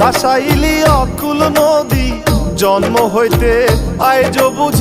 ভাসাইলি অকুল নদী জন্ম হইতে আয় বুঝি